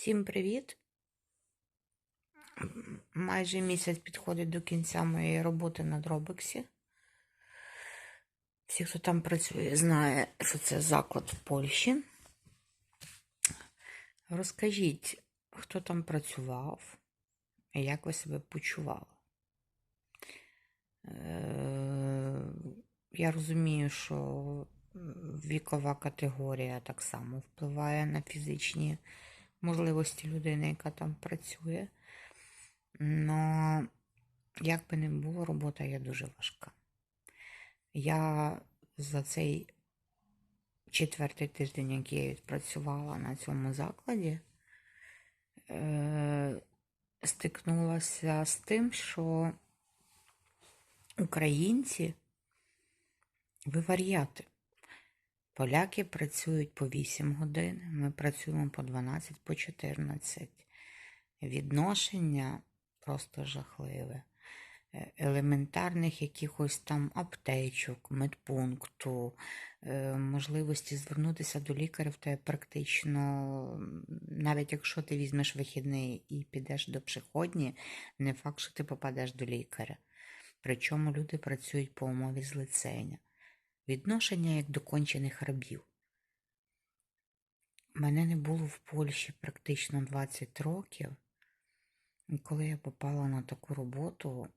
Всім привіт! Майже місяць підходить до кінця моєї роботи на Дробексі. Всі, хто там працює, знає, що це заклад в Польщі. Розкажіть, хто там працював і як ви себе почували? Е, Я розумію, що вікова категорія так само впливає на фізичні можливості людини, яка там працює. Но як би не було, робота є дуже важка. Я за цей четвертий тиждень, який я відпрацювала на цьому закладі, е, стикнулася з тим, що українці ви вар'яти. Поляки працюють по 8 годин, ми працюємо по 12, по 14. Відношення просто жахливе. Е, Елементарних якихось там аптечок, медпункту, е, можливості звернутися до лікаря тебе практично, навіть якщо ти візьмеш вихідний і підеш до психодні, не факт, що ти попадеш до лікаря. Причому люди працюють по умові злицення. Відношення як до кончених рабів. Мене не було в Польщі практично 20 років. І коли я попала на таку роботу,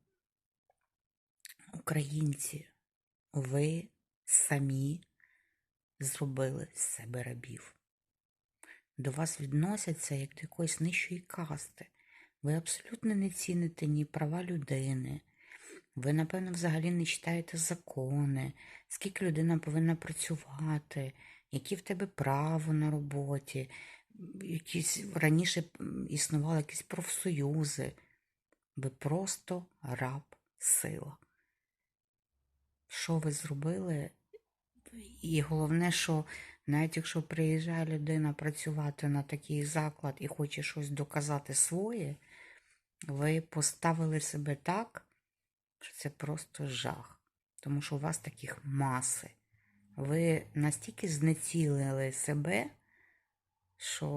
українці, ви самі зробили з себе рабів. До вас відносяться як до якоїсь нижчої касти. Ви абсолютно не ціните ні права людини. Ви, напевно, взагалі не читаєте закони, скільки людина повинна працювати, які в тебе право на роботі, якісь раніше існували якісь профсоюзи. Ви просто раб сила. Що ви зробили? І головне, що навіть якщо приїжджає людина працювати на такий заклад і хоче щось доказати своє, ви поставили себе так, що це просто жах. Тому що у вас таких маси. Ви настільки знецілили себе, що,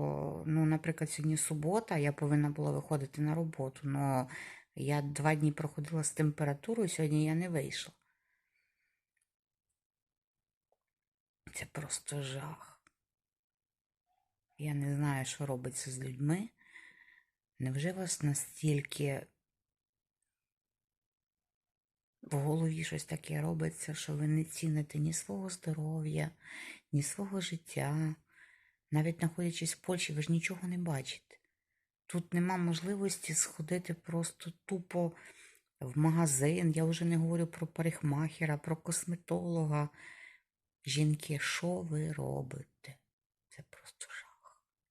ну, наприклад, сьогодні субота, я повинна була виходити на роботу, але я два дні проходила з температурою, сьогодні я не вийшла. Це просто жах. Я не знаю, що робиться з людьми. Невже вас настільки в голові щось таке робиться, що ви не ціните ні свого здоров'я, ні свого життя. Навіть знаходячись в Польщі, ви ж нічого не бачите. Тут нема можливості сходити просто тупо в магазин. Я вже не говорю про парикмахера, про косметолога. Жінки, що ви робите?